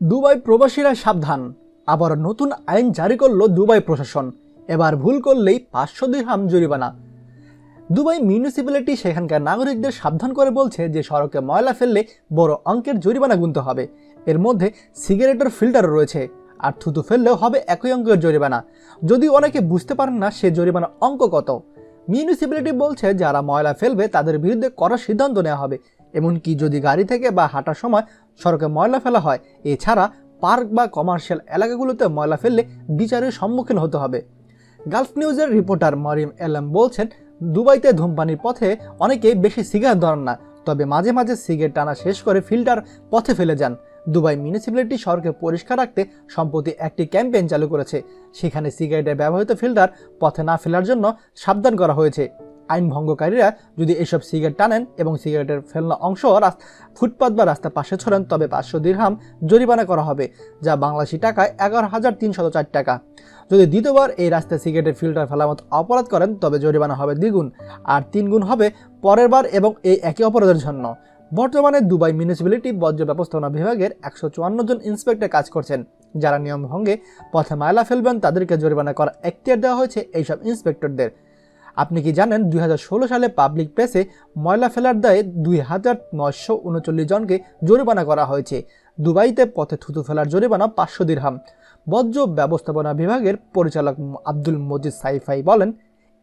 Dubai প্রবাসীরা সাবধান। আবার নতুন আইন জারি করল দুবাই প্রশাসন। এবার ভুল করলেই পাঁচশো দিরহাম জরিমানা। দুবাই মিউনিসিপ্যালিটি সেখানকার নাগরিকদের সাবধান করে বলছে যে, সড়কে ময়লা ফেললে বড় অঙ্কের জরিমানা গুনতে হবে। এর মধ্যে সিগারেটের ফিল্টারও রয়েছে, আর থুতু ফেললেও হবে একই অঙ্কের জরিমানা। যদি অনেকে বুঝতে পারেন না সে জরিমানা অঙ্ক কত। মিউনিসিপ্যালিটি বলছে, যারা ময়লা ফেলবে তাদের বিরুদ্ধে করা সিদ্ধান্ত নেওয়া হবে। এমনকি যদি গাড়ি থেকে বা হাঁটার সময় সড়কে ময়লা ফেলা হয়, এছাড়া পার্ক বা কমার্শিয়াল এলাকাগুলোতে ময়লা ফেললে বিচারের সম্মুখীন হতে হবে। গালফ নিউজের রিপোর্টার মরিম এলএম বলছেন, দুবাইতে ধূমপানির পথে অনেকেই বেশি সিগারেট ধরেন না, তবে মাঝে মাঝে সিগারেট টানা শেষ করে ফিল্টার পথে ফেলে যান। দুবাই মিউনিসিপ্যালিটি শহরকে পরিষ্কার রাখতে সম্প্রতি একটি ক্যাম্পেইন চালু করেছে। সেখানে সিগারেটের ব্যবহৃত ফিল্টার পথে না ফেলার জন্য সাবধান করা হয়েছে। আইন ভঙ্গকারীরা যদি এসব সিগারেট টানেন এবং সিগারেটের ফেলনা অংশ ফুটপাত বা রাস্তার পাশে ছড়েন, তবে পাঁচশো দিরহাম জরিমানা করা হবে, যা বাংলাদেশি টাকায় এগারো হাজার চার টাকা। যদি দ্বিতীয়বার এই রাস্তায় সিগারেটের ফিল্টার ফেলার মতো অপরাধ করেন, তবে জরিমানা হবে দ্বিগুণ, আর তিন গুণ হবে পরের বার এবং এই একই অপরাধের জন্য। বর্তমানে দুবাই মিউনিসিপ্যালিটি বর্জ্য ব্যবস্থাপনা বিভাগের একশো চুয়ান্ন জন ইন্সপেক্টর কাজ করছেন। যারা নিয়ম ভঙ্গে পথে মায়লা ফেলবেন, তাদেরকে জরিমানা করার এখতিয়ার দেওয়া হয়েছে এইসব ইন্সপেক্টরদের। আপনি কি জানেন দুই হাজার ষোলো সালে পাবলিক প্লেসে ময়লা ফেলার দায়ে দুই হাজার উনচল্লিশ জনকে জরিমানা করা হয়েছে। দুবাইতে পথে থুতু ফেলার জরিমানা পাঁচশো দিরহাম। বর্জ্য ব্যবস্থাপনা বিভাগের পরিচালক আব্দুল মজিদ সাইফাই বলেন,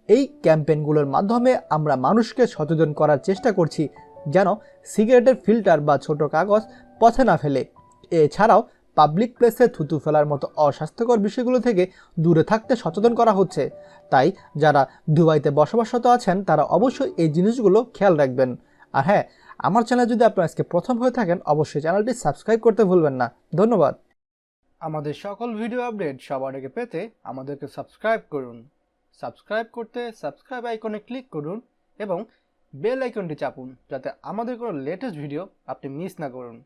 এই ক্যাম্পেইনগুলোর মাধ্যমে আমরা মানুষকে সচেতন করার চেষ্টা করছি যেন সিগারেটের ফিল্টার বা ছোট কাগজ পথে না ফেলে। এছাড়াও পাবলিক প্লেসে থুতু ফেলার মতো অস্বাস্থ্যকর বিষয়গুলো থেকে দূরে থাকতে সচেতন করা হচ্ছে। তাই যারা দুবাইতে বসবাসরত আছেন, তারা অবশ্যই এই জিনিসগুলো খেয়াল রাখবেন। আর হ্যাঁ আমার চ্যানেল যদি আপনার আজকে প্রথম হয়ে থাকেন, অবশ্যই চ্যানেলটি সাবস্ক্রাইব করতে ভুলবেন না। ধন্যবাদ। আমাদের সকল ভিডিও আপডেট সবার আগে পেতে আমাদেরকে সাবস্ক্রাইব করুন। সাবস্ক্রাইব করতে সাবস্ক্রাইব আইকনে ক্লিক করুন এবং বেল আইকনটি চাপুন, যাতে আমাদের কোনো লেটেস্ট ভিডিও আপনি মিস না করুন।